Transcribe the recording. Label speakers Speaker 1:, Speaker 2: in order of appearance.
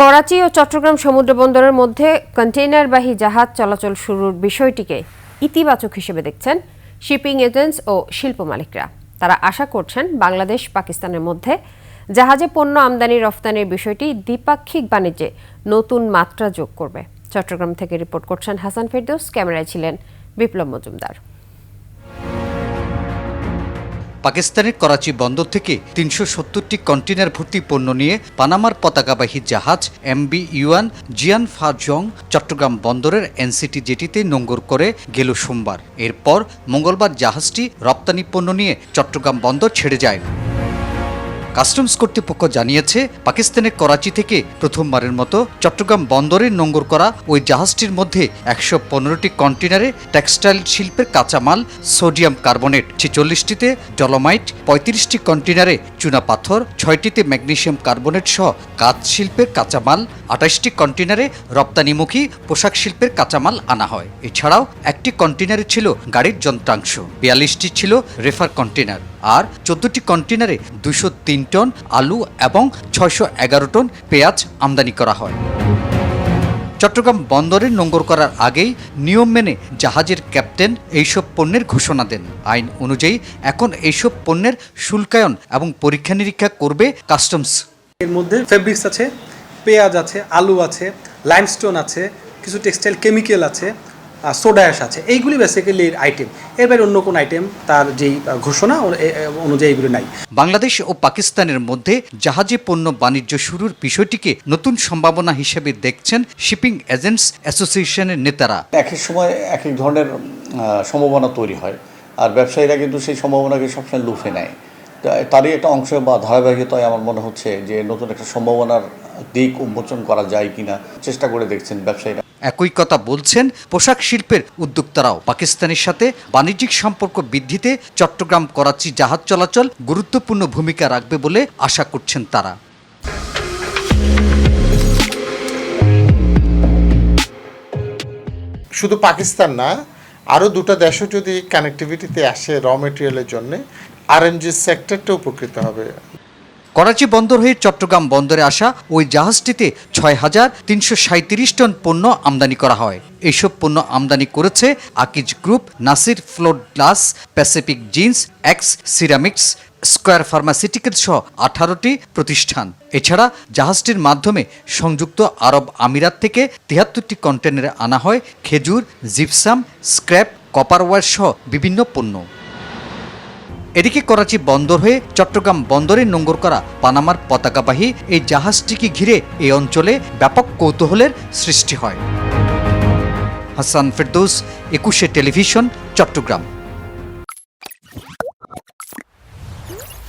Speaker 1: করাচি ও চট্টগ্রাম সমুদ্র বন্দরের মধ্যে কন্টেইনারবাহী জাহাজ চলাচল শুরুর বিষয়টিকে ইতিবাচক হিসেবে দেখছেন শিপিং এজেন্টস ও শিল্প মালিকরা। তারা আশা করছেন বাংলাদেশ পাকিস্তানের মধ্যে জাহাজে পণ্য আমদানি, রফতানির বিষয়টি দ্বিপাক্ষিক বাণিজ্যে নতুন মাত্রা যোগ করবে। চট্টগ্রাম থেকে রিপোর্ট করছেন হাসান ফেরদৌস, ক্যামেরায় ছিলেন বিপ্লব মজুমদার।
Speaker 2: পাকিস্তানের করাচি বন্দর থেকে তিনশো সত্তরটি কন্টেনার ভর্তি পণ্য নিয়ে পানামার পতাকাবাহী জাহাজ এমবি ইউয়ান জিয়ান ফা জং চট্টগ্রাম বন্দরের এনসিটি জেটিতে নোঙ্গর করে গেল সোমবার। এরপর মঙ্গলবার জাহাজটি রপ্তানি পণ্য নিয়ে চট্টগ্রাম বন্দর ছেড়ে যায়। কাস্টমস কর্তৃপক্ষ জানিয়েছে, পাকিস্তানের করাচি থেকে প্রথমবারের মতো চট্টগ্রাম বন্দরে নোঙ্গর করা ওই জাহাজটির মধ্যে একশো পনেরোটি কন্টেনারে টেক্সটাইল শিল্পের কাঁচামাল, সোডিয়াম কার্বনেট, ছেচল্লিশটিতে ডলোমাইট, পঁয়ত্রিশটি কন্টেনারে চুনাপাথর ছয়টিতে ম্যাগনেশিয়াম কার্বনেট সহ কাঁচ শিল্পের কাঁচামাল, আঠাশটি কন্টেনারে রপ্তানিমুখী পোশাক শিল্পের কাঁচামাল আনা হয়। এছাড়াও একটি কন্টেনারে ছিল গাড়ির যন্ত্রাংশ, বিয়াল্লিশটি ছিল রেফার কন্টেনার আর চোদ্দটি কন্টেনারে দুশো তিন টন আলু এবং ছয়শো এগারো টন পেঁয়াজ আমদানি করা হয়। চট্টগ্রাম বন্দরে নোঙ্গর করার আগেই নিয়ম মেনে জাহাজের ক্যাপ্টেন এইসব পণ্যের ঘোষণা দেন। আইন অনুযায়ী এখন এইসব পণ্যের শুল্কায়ন এবং পরীক্ষা নিরীক্ষা করবে কাস্টমস।
Speaker 3: এর মধ্যে ফেব্রিক্স আছে, পেঁয়াজ আছে, আলু আছে লাইমস্টোন আছে, কিছু টেক্সটাইল কেমিক্যাল আছে সোডা অ্যাশ আছে। এইগুলি বেসিক্যালি এর আইটেম এর বাইরে অন্য কোন আইটেম তার যেই ঘোষণা অনুযায়ী এগুলো নাই।
Speaker 2: বাংলাদেশ ও পাকিস্তানের মধ্যে জাহাজে পণ্য বাণিজ্য শুরুর বিষয়টিকে নতুন সম্ভাবনা হিসেবে দেখছেন শিপিং এজেন্টস অ্যাসোসিয়েশনের নেতারা।
Speaker 4: এক এক সময় এক এক ধরনের সম্ভাবনা তৈরি হয়। আর ব্যবসায়ীরা কিন্তু সেই সম্ভাবনাকে সবসময় লুফে নেয়। তারই একটা অংশ বা ধারাবাহিকতায় আমার মনে হচ্ছে যে নতুন একটা সম্ভাবনার দিক উন্মোচন করা যায় কিনা চেষ্টা করে দেখছেন ব্যবসায়ীরা।
Speaker 2: একই কথা বলছেন পোশাক শিল্পের উদ্যোক্তারাও। পাকিস্তানের সাথে বাণিজ্যিক সম্পর্ক বৃদ্ধিতে চট্টগ্রাম, করাচি জাহাজ চলাচল গুরুত্বপূর্ণ ভূমিকা রাখবে বলে আশা করছেন তারা।
Speaker 5: শুধু পাকিস্তান না, আরও দুটো দেশও যদি কানেক্টিভিটিতে আসে র মেটেরিয়ালের জন্য আরএনজি সেক্টরটা উপকৃত হবে।
Speaker 2: করাচি বন্দর হয়ে চট্টগ্রাম বন্দরে আসা ওই জাহাজটিতে ছয় হাজার তিনশো সাঁত্রিশ টন পণ্য আমদানি করা হয়। এইসব পণ্য আমদানি করেছে Akij group, Nasir float glass, Pacific jeans, X ceramics, Square pharmaceutical সহ আঠারোটি প্রতিষ্ঠান। এছাড়া জাহাজটির মাধ্যমে সংযুক্ত আরব আমিরাত থেকে তিয়াত্তরটি কন্টেনারে আনা হয় খেজুর, জিপসাম, স্ক্র্যাপ কপার ওয়্যার সহ বিভিন্ন পণ্য। এদিকে করাচি বন্দর হয়ে চট্টগ্রাম বন্দরে নোঙ্গর করা পানামার পতাকাবাহী এই জাহাজটিকে ঘিরে এই অঞ্চলে ব্যাপক কৌতূহলের সৃষ্টি হয়। হাসান ফেরদৌস, একুশে টেলিভিশন, চট্টগ্রাম।